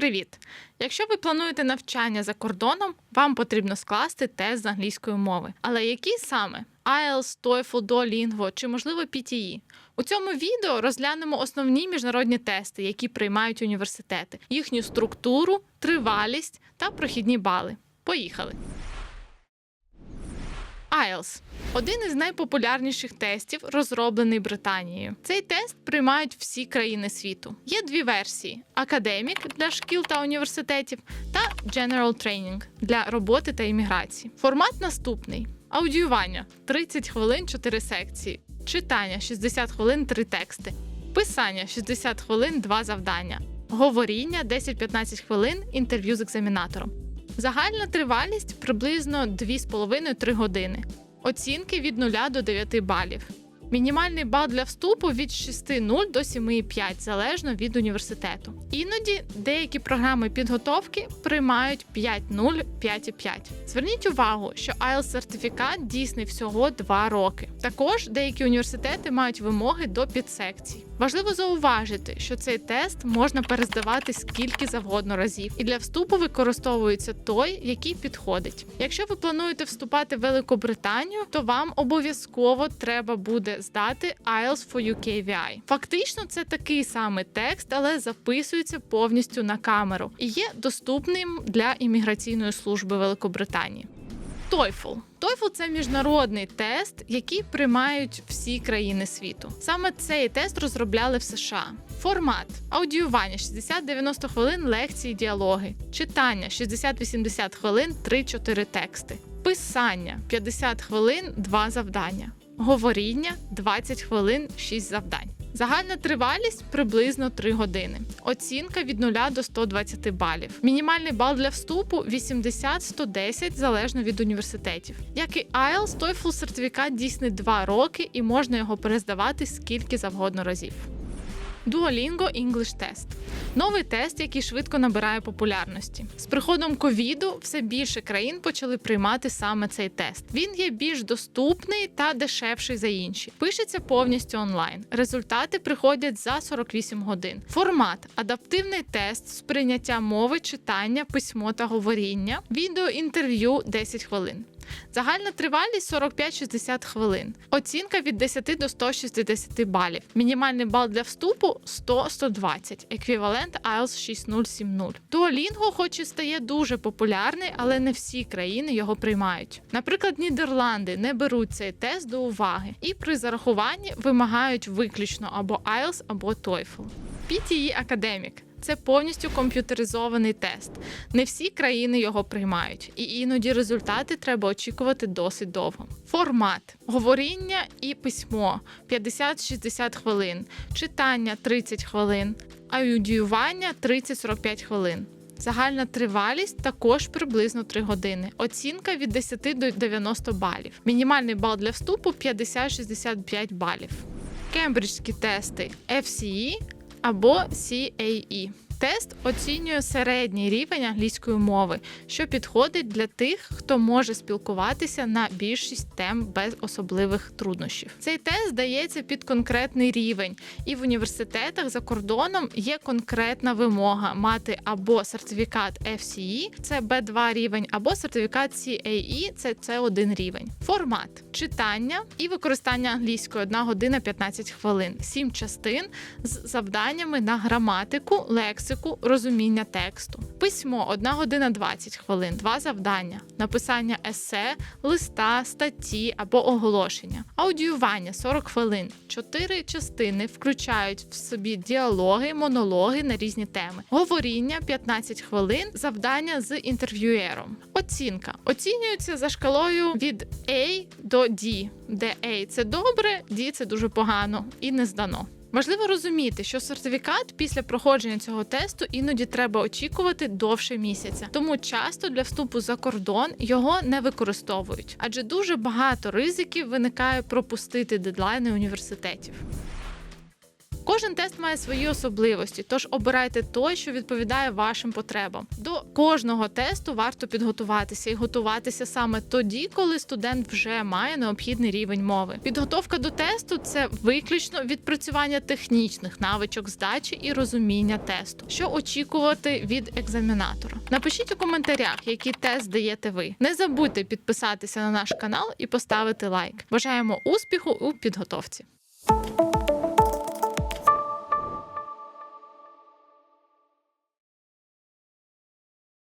Привіт! Якщо ви плануєте навчання за кордоном, вам потрібно скласти тест з англійської мови. Але які саме? IELTS, TOEFL, Duolingo чи можливо PTE? У цьому відео розглянемо основні міжнародні тести, які приймають університети, їхню структуру, тривалість та прохідні бали. Поїхали! IELTS – один із найпопулярніших тестів, розроблений Британією. Цей тест приймають всі країни світу. Є дві версії: академік для шкіл та університетів та General Training для роботи та імміграції. Формат наступний: аудіювання 30 хвилин 4 секції, читання 60 хвилин 3 тексти, писання 60 хвилин 2 завдання, говоріння 10-15 хвилин, інтерв'ю з екзамінатором. Загальна тривалість приблизно 2,5-3 години. Оцінки від 0 до 9 балів. Мінімальний бал для вступу від 6,0 до 7,5 залежно від університету. Іноді деякі програми підготовки приймають 5,0, 5,5. Зверніть увагу, що IELTS сертифікат дійсний всього 2 роки. Також деякі університети мають вимоги до підсекцій. Важливо зауважити, що цей тест можна перездавати скільки завгодно разів, і для вступу використовується той, який підходить. Якщо ви плануєте вступати в Великобританію, то вам обов'язково треба буде здати IELTS for UKVI. Фактично, це такий самий текст, але записується повністю на камеру і є доступним для імміграційної служби Великобританії. TOEFL. TOEFL – це міжнародний тест, який приймають всі країни світу. Саме цей тест розробляли в США. Формат аудіювання 60-90 хвилин лекції, діалоги, читання 60-80 хвилин 3-4 тексти, писання 50 хвилин 2 завдання, говоріння 20 хвилин 6 завдань. Загальна тривалість приблизно 3 години. Оцінка від 0 до 120 балів. Мінімальний бал для вступу 80-110 залежно від університетів. Як і IELTS, TOEFL сертифікат дійсний 2 роки і можна його перездавати скільки завгодно разів. Duolingo English Test – новий тест, який швидко набирає популярності. З приходом ковіду все більше країн почали приймати саме цей тест. Він є більш доступний та дешевший за інші. Пишеться повністю онлайн. Результати приходять за 48 годин. Формат адаптивний тест з прийняття мови, читання, письмо та говоріння, відеоінтерв'ю 10 хвилин. Загальна тривалість 45-60 хвилин. Оцінка від 10 до 160 балів. Мінімальний бал для вступу 100-120, еквівалент IELTS 6070. Duolingo хоч і стає дуже популярний, але не всі країни його приймають. Наприклад, Нідерланди не беруть цей тест до уваги і при зарахуванні вимагають виключно або IELTS, або TOEFL. PTE Academic це повністю комп'ютеризований тест. Не всі країни його приймають, і іноді результати треба очікувати досить довго. Формат говоріння і письмо 50-60 хвилин, читання 30 хвилин, аудіювання 30-45 хвилин. Загальна тривалість також приблизно 3 години. Оцінка від 10 до 90 балів. Мінімальний бал для вступу 50-65 балів. Кембриджські тести FCE або CAE. Тест оцінює середній рівень англійської мови, що підходить для тих, хто може спілкуватися на більшість тем без особливих труднощів. Цей тест дається під конкретний рівень, і в університетах за кордоном є конкретна вимога мати або сертифікат FCE, це B2 рівень, або сертифікат CAE, це C1 рівень. Формат читання і використання англійської 1 година 15 хвилин, 7 частин з завданнями на граматику, лексику, розуміння тексту. Письмо 1 година 20 хвилин, 2 завдання, написання есе, листа, статті або оголошення. Аудіювання 40 хвилин. 4 частини включають в собі діалоги, монологи на різні теми. Говоріння 15 хвилин, завдання з інтерв'юєром. Оцінка оцінюється за шкалою від A до D, де A – це добре, D – це дуже погано і не здано. Важливо розуміти, що сертифікат після проходження цього тесту іноді треба очікувати довше місяця, тому часто для вступу за кордон його не використовують, адже дуже багато ризиків виникає пропустити дедлайни університетів. Кожен тест має свої особливості, тож обирайте той, що відповідає вашим потребам. До кожного тесту варто підготуватися і готуватися саме тоді, коли студент вже має необхідний рівень мови. Підготовка до тесту це виключно відпрацювання технічних навичок здачі і розуміння тесту, що очікувати від екзаменатора. Напишіть у коментарях, який тест даєте ви. Не забудьте підписатися на наш канал і поставити лайк. Бажаємо успіху у підготовці.